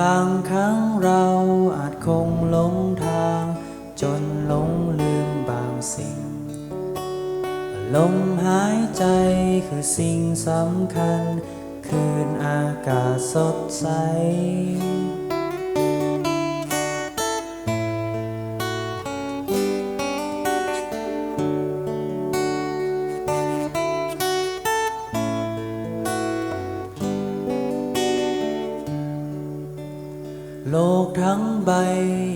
บางครั้งเราอาจคงหลงทาง จนหลงลืมบางสิ่ง ลมหายใจคือสิ่งสำคัญ คืนอากาศสดใส โลกทั้งใบ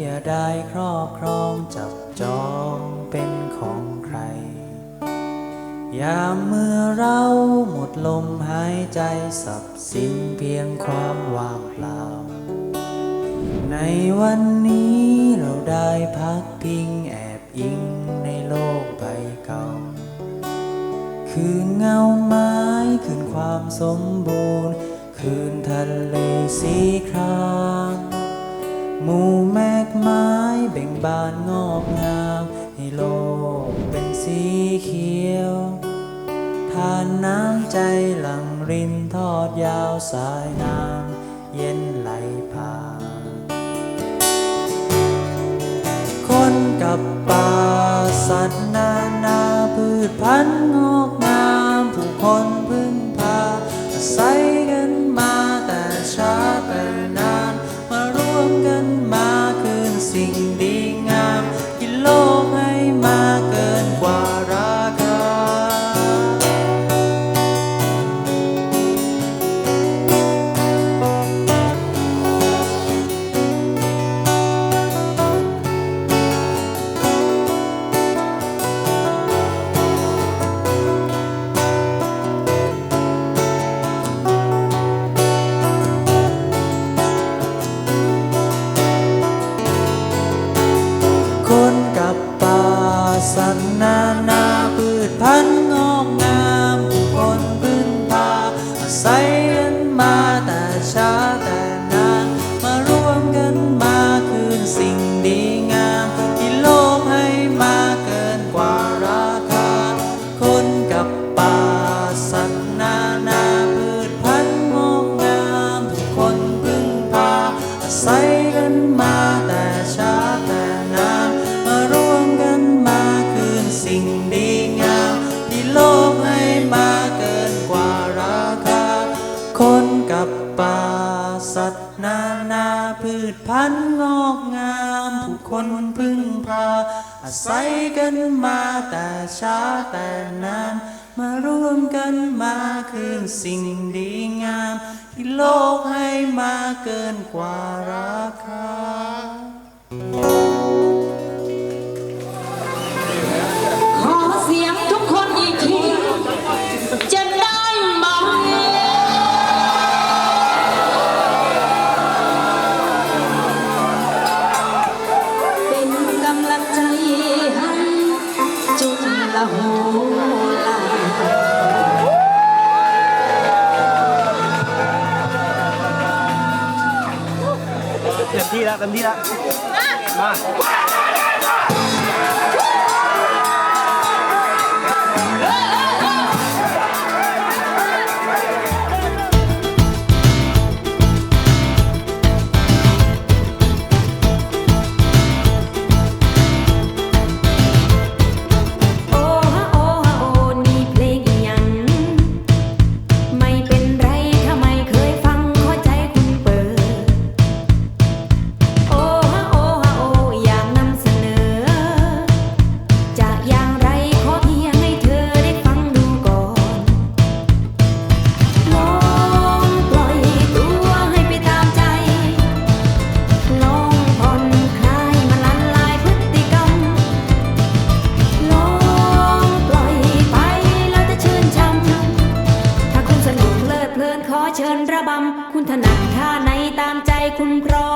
อย่าได้ครอบครองจับจองเป็นของใคร ยามเมื่อเราหมดลมหายใจสับสิ้นเพียงความว่างเปล่า ในวันนี้เราได้พักพิงแอบอิงในโลกใบเก่า คืนเงาไม้คืนความสมบูรณ์ คืนทะเลสีคราม หมู่แมกไม้เบ่งบานงอกงาม ให้โลกเป็นสีเขียว ทานน้ำใจหลังรินทอดยาวสายน้ำเย็นไหลผ่านคนกับป่าสัตว์นานาพืชพันธุ์งอก พันงอกงามผู้คนพึ่งพา อาศัยกันมาแต่ช้าแต่นาน มารวมกันมาคืนสิ่งดีงาม ที่โลกให้มาเกินกว่าราคา เต็มที่แล้วเต็มที่แล้วมา คุณพร้อ